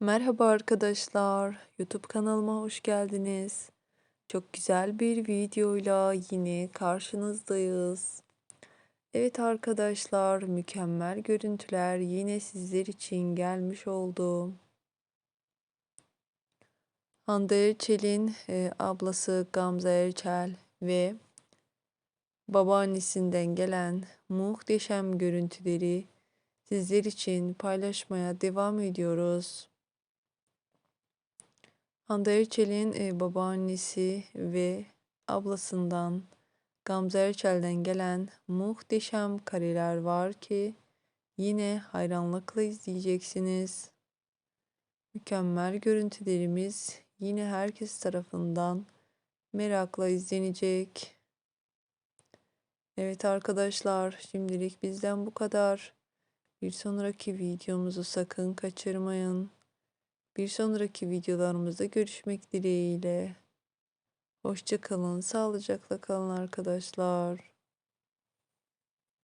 Merhaba arkadaşlar, YouTube kanalıma hoş geldiniz. Çok güzel bir videoyla yine karşınızdayız. Evet arkadaşlar, mükemmel görüntüler yine sizler için gelmiş oldu. Hande Erçel'in e, ablası Gamze Erçel ve babaannesinden gelen muhteşem görüntüleri sizler için paylaşmaya devam ediyoruz. Hande Erçel'in babaannesi ve ablasından Gamze Erçel'den gelen muhteşem kareler var ki yine hayranlıkla izleyeceksiniz. Mükemmel görüntülerimiz yine herkes tarafından merakla izlenecek. Evet arkadaşlar şimdilik bizden bu kadar. Bir sonraki videomuzu sakın kaçırmayın. Bir sonraki videolarımızda görüşmek dileğiyle. Hoşçakalın, sağlıcakla kalın arkadaşlar.